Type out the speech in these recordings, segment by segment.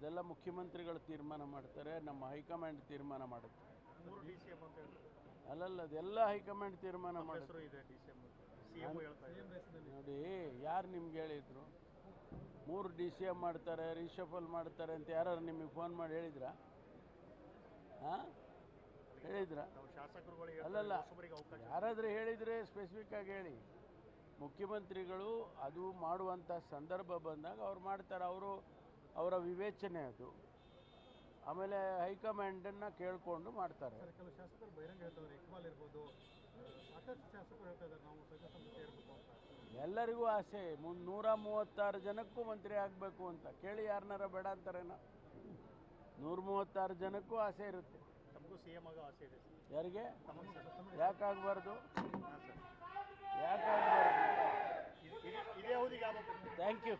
ಅದೆಲ್ಲ ಮುಖ್ಯಮಂತ್ರಿಗಳು ತೀರ್ಮಾನ ಮಾಡ್ತಾರೆ ನಮ್ಮ ಹೈಕಮಾಂಡ್ ತೀರ್ಮಾನ ಮಾಡುತ್ತೆ. ಎಂ ಅಲ್ಲಲ್ಲ ಅದೆಲ್ಲ ಹೈಕಮಾಂಡ್ ತೀರ್ಮಾನ ಮಾಡುತ್ತೆ. ಎಂ ಎಂ ನೋಡಿ ಯಾರು ನಿಮ್ಗೆ ಹೇಳಿದ್ರು? ಮೂರು ಡಿ ಸಿ ಎಂ ಮಾಡ್ತಾರೆ ರಿಶಫಲ್ ಮಾಡ್ತಾರೆ ಅಂತ ಯಾರು ನಿಮಗೆ ಫೋನ್ ಮಾಡಿ ಹೇಳಿದ್ರಾ? ಹಾಂ? ಹೇಳಿದ್ರಾ? ಅಲ್ಲಲ್ಲ ಯಾರಾದರೂ ಹೇಳಿದರೆ ಸ್ಪೆಸಿಫಿಕ್ ಆಗಿ ಹೇಳಿ. ಮುಖ್ಯಮಂತ್ರಿಗಳು ಅದು ಮಾಡುವಂಥ ಸಂದರ್ಭ ಬಂದಾಗ ಅವ್ರು ಮಾಡ್ತಾರೆ. ಅವರು ಅವರ ವಿವೇಚನೆ ಅದು. ಆಮೇಲೆ ಹೈಕಮಾಂಡನ್ನು ಕೇಳಿಕೊಂಡು ಮಾಡ್ತಾರೆ. ಕೆಲವು ಶಾಸಕರು ಬಹಿರಂಗ ಹೇಳ್ತಾರೆ ಇಕ್ಬಾಲ್ ಇರ್ಬೋದು ಸಾಕಷ್ಟು ಶಾಸಕರು ಹೇಳ್ತಾ ಇದ್ದಾರೆ ನಾವು ಸಚಿವ ಸಂಪುಟ ಇರಬೇಕು ಅಂತ. ಎಲ್ಲರಿಗೂ ಆಸೆ ಮುನ್ ನೂರ ಮೂವತ್ತಾರು ಜನಕ್ಕೂ ಮಂತ್ರಿ ಆಗಬೇಕು ಅಂತ. ಕೇಳಿ ಯಾರನ್ನಾರ ಬೇಡ ಅಂತಾರೇನ. ನೂರ ಮೂವತ್ತಾರು ಜನಕ್ಕೂ ಆಸೆ ಇರುತ್ತೆ. ತಮಗೂ ಸಿ ಎಂ ಆಗೋ ಆಸೆ ಇದೆ ಯಾರಿಗೆ? ಯಾಕಾಗಬಾರ್ದು? ಯಾಕಾಗಬಾರ್ದು? Thank you.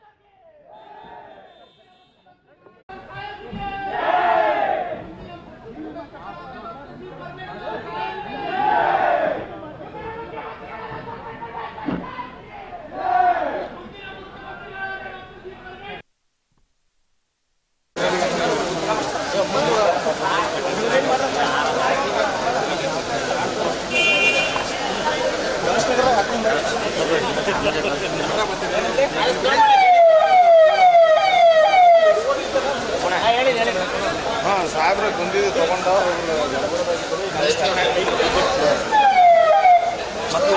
Gracias. ಹಾಂ ಸಾಹೇಬ್ರೆ ಬಂದಿದ್ದು ತಗೊಂಡು ಮತ್ತೆ